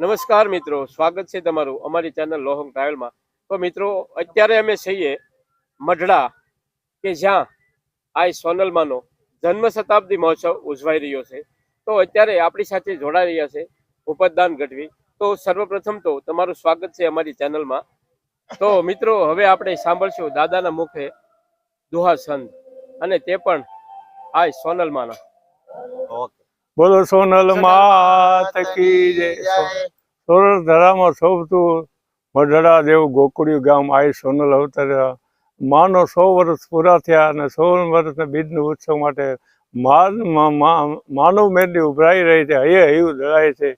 નમસ્કાર મિત્રો, સ્વાગત છે તમારું અમારી ચેનલ લોહંગ ટ્રાવેલમાં. તો મિત્રો, અત્યારે અમે છીએ મઢડા, કે જ્યાં આ સોનલમાનો જન્મ શતાબ્દી મહોત્સવ ઉજવાઈ રહ્યો છે. તો અત્યારે આપણી સાથે જોડાઈ રહ્યા છે ઉપદાન ગઢવી. તો સર્વપ્રથમ તો તમારું સ્વાગત છે અમારી ચેનલમાં. તો મિત્રો, હવે આપણે સાંભળશું દાદાના મુખે દુહા સંત અને તે પણ આ સોનલમાના. બોલો સોનલ માત કી જય. સોનલ ધરામાં શોભતું મઢડા દેવ ગોકુળિયું ગામ આઈ સોનલ અવતર્યા માનો સો વર્ષ પૂરા થયા અને સો વર્ષના બીજનું ઉત્સવ માટે માન- મા- મા- માનવ મેદી ઉભરાઈ રહી છે હૈયે હૈયું દળાય છે.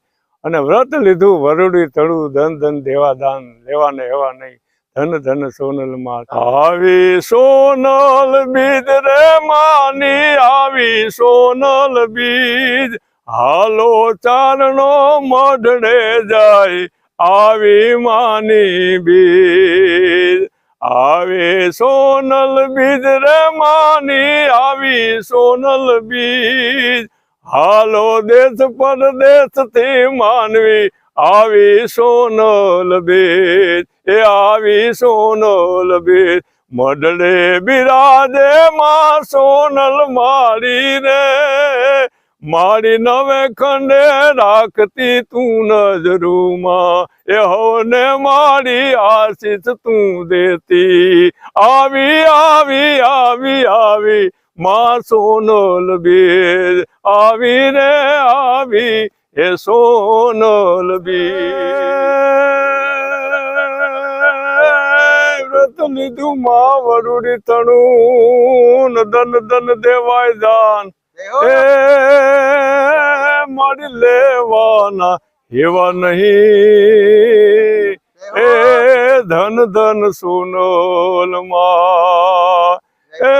અને વ્રત લીધું વરુડી તળું ધન ધન દેવા દાન લેવા ને એવા નહીં ધન ધન, સોનલમાં આવી સોનલ બીજ રે માની, આવી સોનલ બીજ. હાલો ચારણો મઢડે જાય, આવી માની બીજ. આવી સોનલ બીજ રે માની, આવી સોનલ બીજ. હાલો દેશ પરદેશથી માનવી આવી સોનલ બીજ, એ આવી સોનલ બેદ મડડે બિરાજે માં સોનલ મારી રે. મારી નવે ખંડે રાખતી તું નજરૂમાં. એ હોને મારી આશીષ તું દેતી. આવી આવી આવી આવી માં સોનલ બેદ આવી રે, આવી એ સોનલ બી. વ્રત લીધું માં વરુડી તણું દન દન દેવાય દાન એ મારી લેવાના એવા નહીં. એ ધન ધન સોનલમાં. એ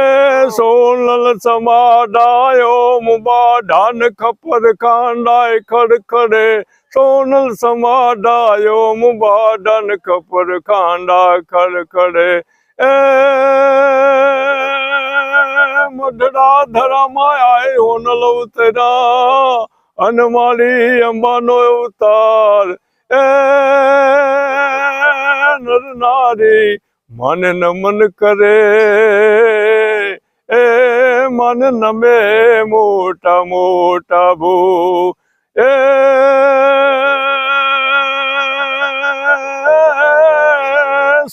સોનલ સમાડાયો મુબા ઢાન ખપર ખાંડાય ખડખડે. સોનલ સમાડાયો મુબા ઢાન ખપર ખાંડા ખડખડે. એ મઢડા ધરામાં આય હોનલ ઉતરા અનમાલી અંબાનો અવતાર. એ નર નારી મન નમન કરે, એ મન નમે મોટા મોટા ભૂ, એ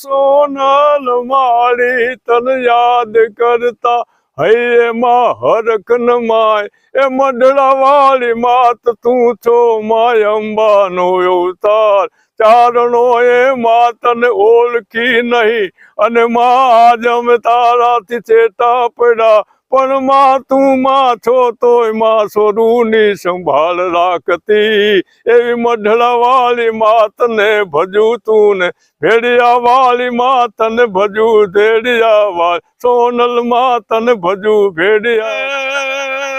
સોનલ માળી તન યાદ કરતા હૈયે માં હરખ માય, એ મઢડા વાળી માત તું છો, માય અંબાનો અવતાર. ચારણો એ માતને ઓળખી નહીં. અને માં આજ અમે તારાથી ચેતા પડ્યા. પણ માં તું માં છો તોયમાં સોરુની સંભાળ રાખતી. એવી મઢડા વાળી માતને ભજું તું ને. ભેડિયા વાળી માતને ભજું ભેડિયા વાળી સોનલ માતને ભજું ભેડિયા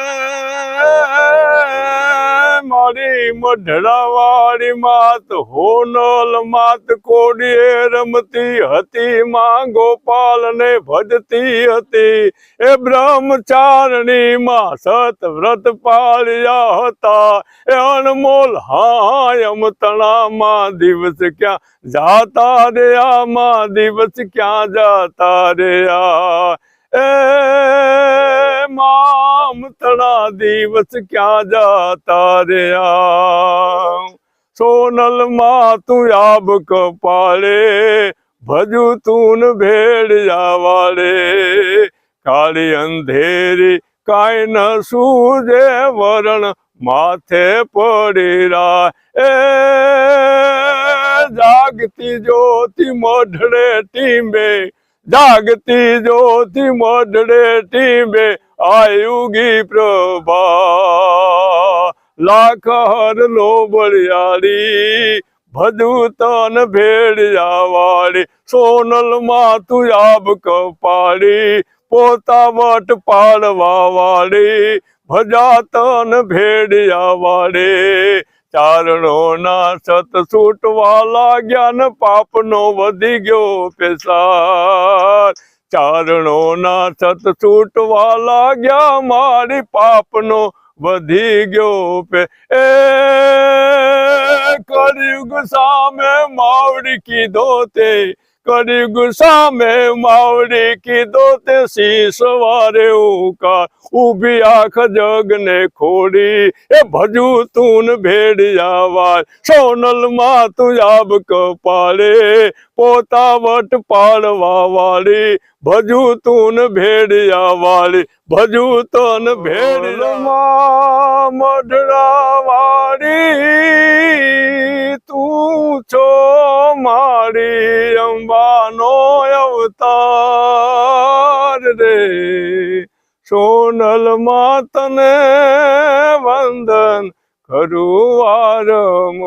મારી માત, હોનલ માત કોડીએ રમતી હતી, માં ગોપાલ ને ભજતી હતી. એ બ્રહ્મચારણી માં સત વ્રત પાળ્યા હતા. એ અનમોલ હાયમ તણામાં દિવસ ક્યાં જાતા રે માં દિવસ ક્યાં જાતા રહ્યા. એ દિવસ ક્યાં જાતા રહ્યા? સોનલમાં તું આબ કપાળે, ભજુ તું ભેડિયા વાળે કાળી અંધેરી કાંઈ ન સૂજે, વરણ માથે પડી રા એ જાગતી જ્યોતિ મઢડે ટીંબે જાગતી જ્યોતિ મોઢડે ટીમે આયુગી પ્રભા. લાખ હર લોબળિયાળી ભજુ તન ભેડિયા વાળી સોનલમાં તું આબ કપાળી, પોતા વટ પાડવા વાળી ભજા તન ભેડિયા વાળી ચારણો ના સત છૂટવા લાગ્યા ને પાપનો વધી ગયો પેસાર. ચારણો ના સત છૂટવા લાગ્યા મારી પાપનો વધી ગયો પે. એ કળિયુગ સામે માવડી કીધો તે કળિયુગ ગુસામે માવડી કીધો તે શીશ વારે ઉકા ઊભી આખ જગને ખોડી. એ ભજુ તું ભેડ વાર સોનલમાં તું આબ કપાળે. પોતા વટ પાડવા વાળી. ભજુ તું ભેડ વાળી ભજુ તન ભેડ મઢડા વાળી. તું છો મારી અંબાનો અવતાર રે. સોનલ માતને વંદન કરું વારંવાર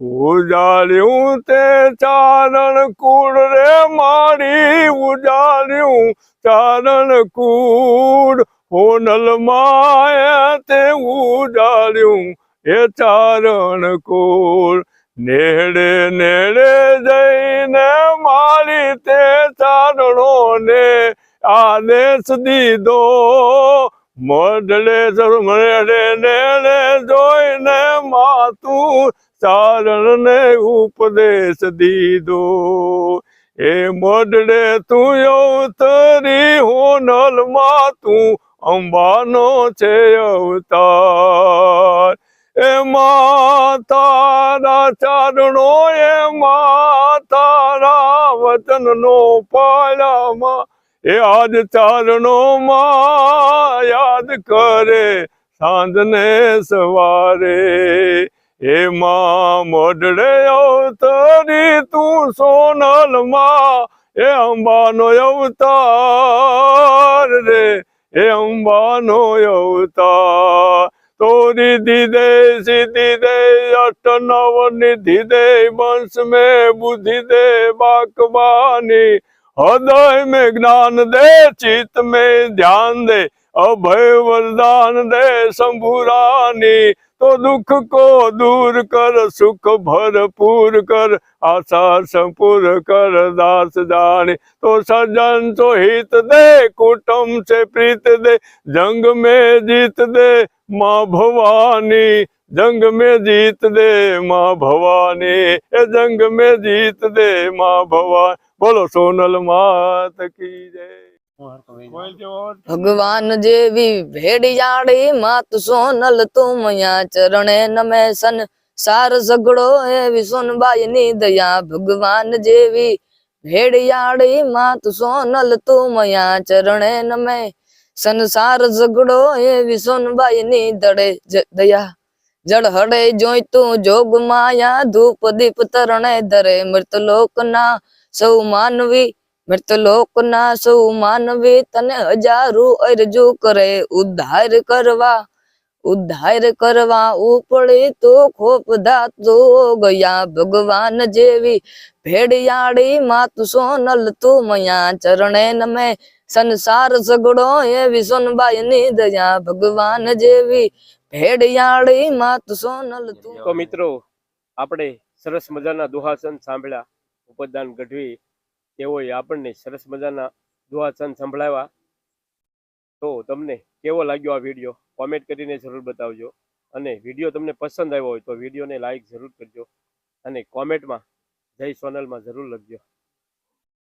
ઉજાળ્યું તે ચારણ કુળ રે મારી, ઉજાળ્યું ચારણ કુળ. હોનલ માયા તે ઉજાળ્યું એ ચારણ કુળ. નેડે નેડે જઈને મારી તે ચારણો ને આદેશ દીધો. મોઢડે મેળે નેડે જોઈને માતું ચારણને ઉપદેશ દીધો. એ મોઢડે તું અવતરી હોનલમાં તું અંબાનો છે અવતાર. એ માતારા ચારણો, એ માતારા વચન નો પાળામાં એ આજ ચારણો માં યાદ કરે, સાંજને સવારે. એ માં મોઢડે અવતરી તું સોનલમાં એ અંબાનો અવતાર રે, એ અંબાનો અવતાર. तोरी दीदे सिद्धि दे अष्ट नव निधि दे वंश में बुद्धि दे बाकबानी हृदय में ज्ञान दे चित में ध्यान दे, अभय वरदान दे, शंभुरानी। तो दुख को दूर कर, सुख भरपूर कर, आशा संपूर कर, दास जाने। तो सजन तो हित दे कुटुम से प्रीत दे, जंग में जीत दे માં ભવાની જંગ મેં જીત દે માં ભવાની એ જંગ મેં જીત દે માં ભવાન. બોલો સોનલ માત કી જય. ભગવાન જેવી ભેડિયાળી માત સોનલ તું મયા ચરણે નમે સન. સાર ઝઘડો એવી સોનબાઈ ની દયા. ભગવાન જેવી ભેડિયાળી માત સોનલ તું મયા ચરણે નમે સંસાર ઝઘડો એ વિસોનબાઈ ની દડે દયા. જળ હડે જોઈ તું જોગ માયા, ધૂપ દીપ તરણે ધરે. મૃત લોકના સૌ માનવી, મૃતલોકના સૌ માનવી તને હજારો અરજુ કરે. ઉદ્ધાર કરવા ઉદ્ધાર કરવા ઉપડે તો ખોપ દાતો ગયા. ભગવાન જેવી ભેડિયાળી માત સોનલ તું મયા. ચરણે નમે સંસાર સગડો એ સોનબાઈ ની દયા ભગવાન જેવી ભેડિયાળી માત સોનલ તું. તો મિત્રો, આપણે સરસ મજાના દુહાસન સાંભળ્યા. ઉપદાન ગઢવી તેઓએ આપણને સરસ મજાના દુહાસન સંભળાવ્યા. તો તમને કેવો લાગ્યો આ વીડિયો? કોમેન્ટ કરીને જરૂર બતાવજો. અને વીડિયો તમને પસંદ આવ્યો હોય તો વિડીયોને લાઈક જરૂર કરજો. અને કોમેન્ટમાં જય સોનલમાં જરૂર લખજો.